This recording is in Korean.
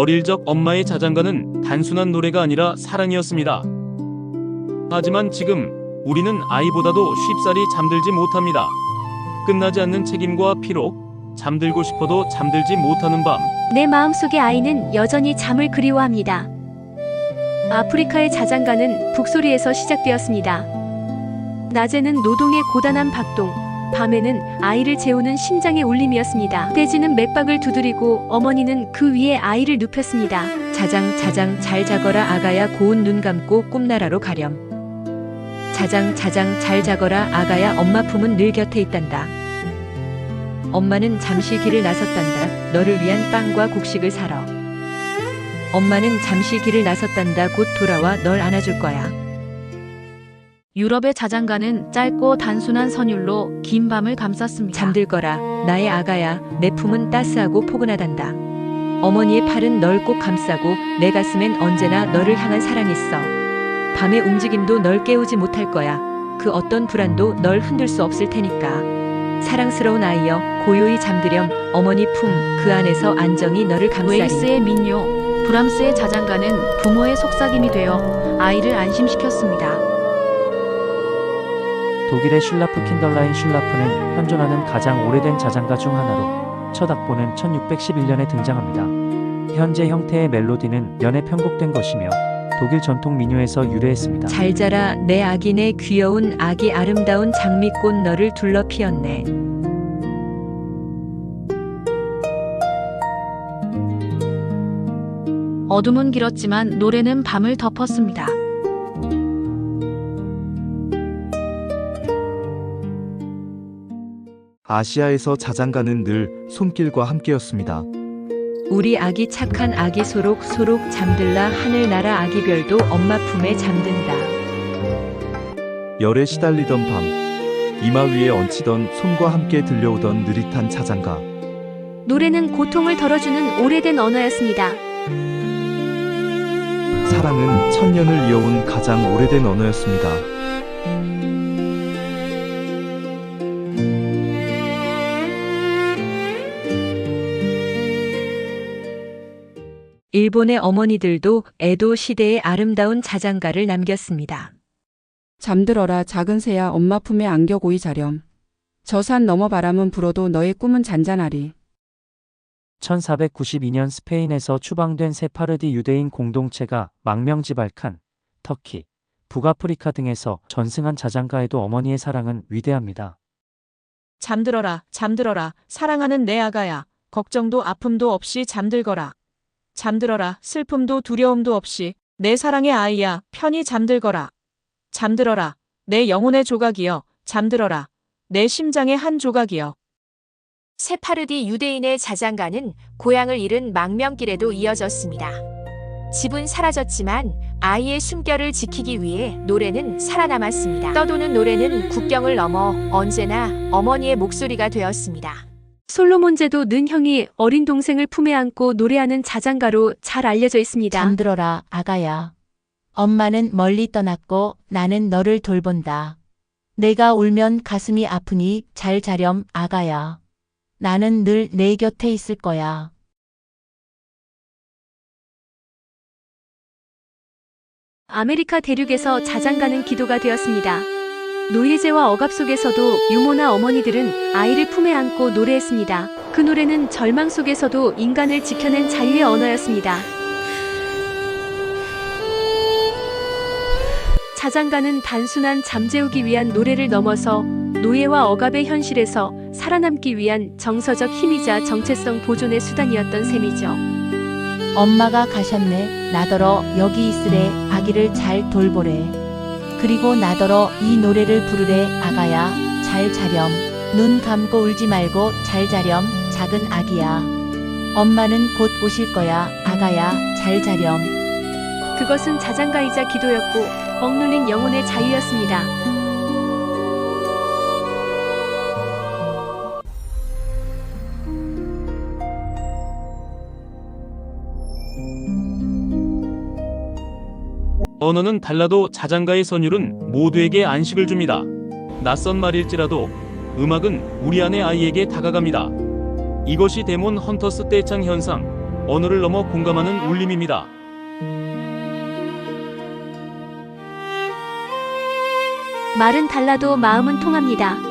어릴 적 엄마의 자장가는 단순한 노래가 아니라 사랑이었습니다. 하지만 지금 우리는 아이보다도 쉽사리 잠들지 못합니다. 끝나지 않는 책임과 피로, 잠들고 싶어도 잠들지 못하는 밤. 내 마음속의 아이는 여전히 잠을 그리워합니다. 아프리카의 자장가는 북소리에서 시작되었습니다. 낮에는 노동의 고단한 박동, 밤에는 아이를 재우는 심장의 울림이었습니다. 돼지는 맥박을 두드리고 어머니는 그 위에 아이를 눕혔습니다. 자장 자장 잘 자거라 아가야 고운 눈 감고 꿈나라로 가렴. 자장 자장 잘 자거라 아가야 엄마 품은 늘 곁에 있단다. 엄마는 잠시 길을 나섰단다. 너를 위한 빵과 곡식을 사러. 엄마는 잠시 길을 나섰단다. 곧 돌아와 널 안아줄 거야. 유럽의 자장가는 짧고 단순한 선율로 긴 밤을 감쌌습니다. 잠들 거라 나의 아가야 내 품은 따스하고 포근하단다. 어머니의 팔은 널 꼭 감싸고 내 가슴엔 언제나 너를 향한 사랑이 있어. 밤의 움직임도 널 깨우지 못할 거야. 그 어떤 불안도 널 흔들 수 없을 테니까. 사랑스러운 아이여 고요히 잠들렴 어머니 품 그 안에서 안정이 너를 감싸리. 웨일스의 민요, 브람스의 자장가는 부모의 속삭임이 되어 아이를 안심시켰습니다. 독일의 슐라프 킨덜라인 슐라프는 현존하는 가장 오래된 자장가 중 하나로 첫 악보는 1611년에 등장합니다. 현재 형태의 멜로디는 연에 편곡된 것이며 독일 전통 민요에서 유래했습니다. 잘 자라 내 아기 내 귀여운 아기 아름다운 장미꽃 너를 둘러 피었네. 어둠은 길었지만 노래는 밤을 덮었습니다. 아시아에서 자장가는 늘 손길과 함께였습니다. 우리 아기 착한 아기 소록 소록 잠들라 하늘나라 아기 별도 엄마 품에 잠든다. 열에 시달리던 밤, 이마 위에 얹히던 손과 함께 들려오던 느릿한 자장가. 노래는 고통을 덜어주는 오래된 언어였습니다. 사랑은 천년을 이어온 가장 오래된 언어였습니다. 일본의 어머니들도 에도 시대의 아름다운 자장가를 남겼습니다. 잠들어라 작은 새야 엄마 품에 안겨 고이 자렴. 저 산 너머 바람은 불어도 너의 꿈은 잔잔하리. 1492년 스페인에서 추방된 세파르디 유대인 공동체가 망명지 발칸, 터키, 북아프리카 등에서 전승한 자장가에도 어머니의 사랑은 위대합니다. 잠들어라, 잠들어라, 사랑하는 내 아가야. 걱정도 아픔도 없이 잠들거라. 잠들어라, 슬픔도 두려움도 없이 내 사랑의 아이야, 편히 잠들거라. 잠들어라, 내 영혼의 조각이여, 잠들어라. 내 심장의 한 조각이여. 세파르디 유대인의 자장가는 고향을 잃은 망명길에도 이어졌습니다. 집은 사라졌지만 아이의 숨결을 지키기 위해 노래는 살아남았습니다. 떠도는 노래는 국경을 넘어 언제나 어머니의 목소리가 되었습니다. 솔로몬제도 는 형이 어린 동생을 품에 안고 노래하는 자장가로 잘 알려져 있습니다. 잠들어라, 아가야. 엄마는 멀리 떠났고 나는 너를 돌본다. 내가 울면 가슴이 아프니 잘 자렴, 아가야. 나는 늘 내 곁에 있을 거야. 아메리카 대륙에서 자장가는 기도가 되었습니다. 노예제와 억압 속에서도 유모나 어머니들은 아이를 품에 안고 노래했습니다. 그 노래는 절망 속에서도 인간을 지켜낸 자유의 언어였습니다. 자장가는 단순한 잠재우기 위한 노래를 넘어서 노예와 억압의 현실에서 살아남기 위한 정서적 힘이자 정체성 보존의 수단이었던 셈이죠. 엄마가 가셨네. 나더러 여기 있으래. 아기를 잘 돌보래. 그리고 나더러 이 노래를 부르래. 아가야, 잘 자렴. 눈 감고 울지 말고 잘 자렴. 작은 아기야. 엄마는 곧 오실 거야. 아가야, 잘 자렴. 그것은 자장가이자 기도였고 억눌린 영혼의 자유였습니다. 언어는 달라도 자장가의 선율은 모두에게 안식을 줍니다. 낯선 말일지라도 음악은 우리 안의 아이에게 다가갑니다. 이것이 데몬 헌터스 떼창 현상, 언어를 넘어 공감하는 울림입니다. 말은 달라도 마음은 통합니다.